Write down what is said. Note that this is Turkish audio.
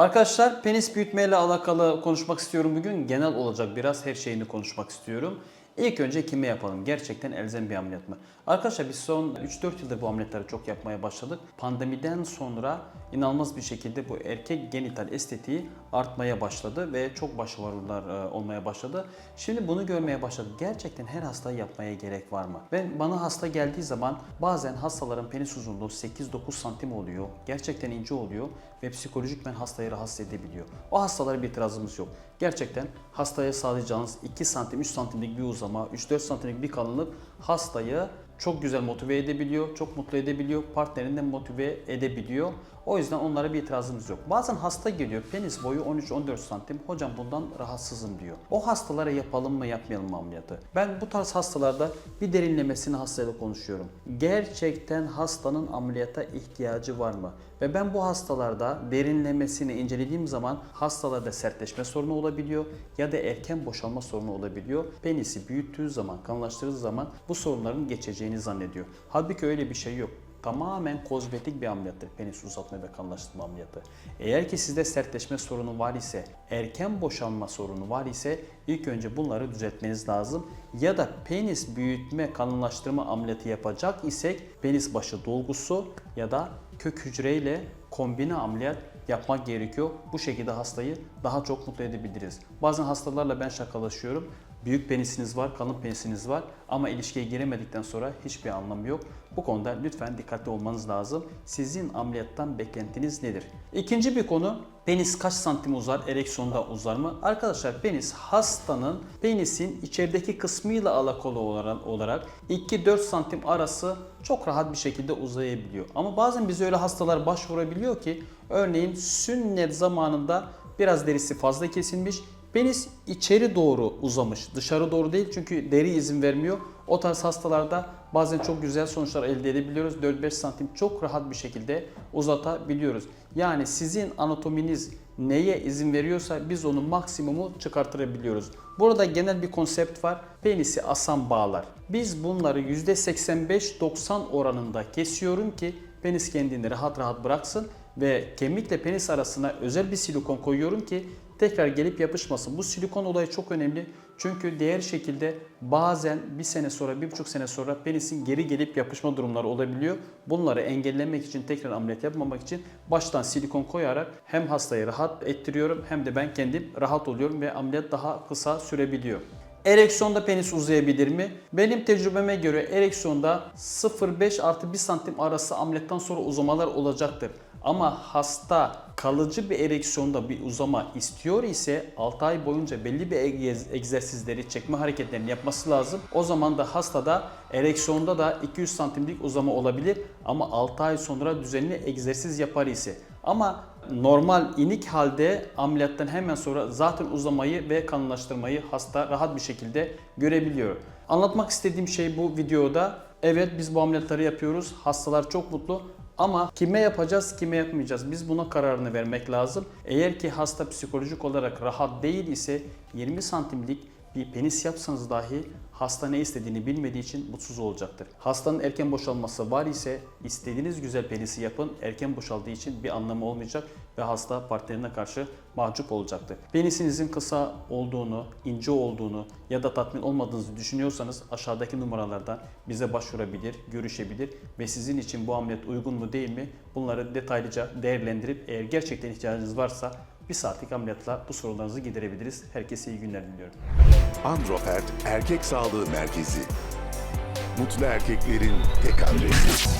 Arkadaşlar penis büyütmeyle alakalı konuşmak istiyorum bugün. Genel olacak biraz her şeyini konuşmak istiyorum. İlk önce kime yapalım? Gerçekten elzem bir ameliyat mı? Arkadaşlar biz son 3-4 yıldır bu ameliyatları çok yapmaya başladık. Pandemiden sonra inanılmaz bir şekilde bu erkek genital estetiği artmaya başladı ve çok başarılar e, olmaya başladı. Şimdi bunu görmeye başladık. Gerçekten her hasta yapmaya gerek var mı? Ben bana hasta geldiği zaman bazen hastaların penis uzunluğu 8-9 santim oluyor. Gerçekten ince oluyor ve psikolojik ben hastayı rahatsız edebiliyor. O hastalara bir itirazımız yok. Gerçekten hastaya sağlayacağınız 2 santim, 3 santimlik bir uzama, 3-4 santimlik bir kalınlık hastayı çok güzel motive edebiliyor, çok mutlu edebiliyor, partnerini de motive edebiliyor. O yüzden onlara bir itirazımız yok. Bazen hasta geliyor, penis boyu 13-14 santim, hocam bundan rahatsızım diyor. O hastalara yapalım mı yapmayalım mı ameliyatı? Ben bu tarz hastalarda bir derinlemesine hastayla konuşuyorum. Gerçekten hastanın ameliyata ihtiyacı var mı? Ve ben bu hastalarda derinlemesine incelediğim zaman hastalarda sertleşme sorunu olabiliyor ya da erken boşalma sorunu olabiliyor. Penisi büyüttüğü zaman, kanlaştırdığı zaman bu sorunların geçeceğini zannediyor. Halbuki öyle bir şey yok. Tamamen kozmetik bir ameliyattır penis uzatma ve kanlaştırma ameliyatı. Eğer ki sizde sertleşme sorunu var ise, erken boşalma sorunu var ise ilk önce bunları düzeltmeniz lazım. Ya da penis büyütme kanlaştırma ameliyatı yapacak isek penis başı dolgusu ya da kök hücreyle kombine ameliyat yapmak gerekiyor. Bu şekilde hastayı daha çok mutlu edebiliriz. Bazen hastalarla ben şakalaşıyorum. Büyük penisiniz var, kalın penisiniz var ama ilişkiye giremedikten sonra hiçbir anlamı yok. Bu konuda lütfen dikkatli olmanız lazım. Sizin ameliyattan beklentiniz nedir? İkinci bir konu penis kaç santim uzar, ereksiyonda uzar mı? Arkadaşlar penis hastanın penisin içerideki kısmıyla alakalı olarak, olarak 2-4 santim arası çok rahat bir şekilde uzayabiliyor. Ama bazen bize öyle hastalar başvurabiliyor ki örneğin sünnet zamanında biraz derisi fazla kesilmiş Penis içeri doğru uzamış. Dışarı doğru değil çünkü deri izin vermiyor. O tarz hastalarda bazen çok güzel sonuçlar elde edebiliyoruz. 4-5 santim çok rahat bir şekilde uzatabiliyoruz. Yani sizin anatominiz neye izin veriyorsa biz onun maksimumu çıkartabiliyoruz. Burada genel bir konsept var. Penisi asan bağlar. Biz bunları %85-90 oranında kesiyorum ki penis kendini rahat rahat bıraksın ve kemikle penis arasına özel bir silikon koyuyorum ki tekrar gelip yapışmasın. Bu silikon olayı çok önemli. Çünkü diğer şekilde bazen bir sene sonra, bir buçuk sene sonra penisin geri gelip yapışma durumları olabiliyor. Bunları engellemek için, tekrar ameliyat yapmamak için baştan silikon koyarak hem hastayı rahat ettiriyorum hem de ben kendim rahat oluyorum ve ameliyat daha kısa sürebiliyor. Ereksiyonda penis uzayabilir mi? Benim tecrübeme göre ereksiyonda 0,5 artı 1 santim arası ameliyattan sonra uzamalar olacaktır. Ama hasta kalıcı bir ereksiyonda bir uzama istiyor ise 6 ay boyunca belli bir egz- egzersizleri, çekme hareketlerini yapması lazım. O zaman da hastada ereksiyonda da 200 santimlik uzama olabilir ama 6 ay sonra düzenli egzersiz yapar ise. Ama normal inik halde ameliyattan hemen sonra zaten uzamayı ve kanlılaştırmayı hasta rahat bir şekilde görebiliyor. Anlatmak istediğim şey bu videoda. Evet biz bu ameliyatları yapıyoruz. Hastalar çok mutlu. Ama kime yapacağız, kime yapmayacağız? Biz buna kararını vermek lazım. Eğer ki hasta psikolojik olarak rahat değil ise 20 santimlik bir penis yapsanız dahi hasta ne istediğini bilmediği için mutsuz olacaktır. Hastanın erken boşalması var ise istediğiniz güzel penisi yapın. Erken boşaldığı için bir anlamı olmayacak ve hasta partnerine karşı mahcup olacaktır. Penisinizin kısa olduğunu, ince olduğunu ya da tatmin olmadığınızı düşünüyorsanız aşağıdaki numaralardan bize başvurabilir, görüşebilir ve sizin için bu ameliyat uygun mu değil mi bunları detaylıca değerlendirip eğer gerçekten ihtiyacınız varsa bir saatlik ameliyatla bu sorunlarınızı giderebiliriz. Herkese iyi günler diliyorum. Androfert Erkek Sağlığı Merkezi. Mutlu erkeklerin tek adresi.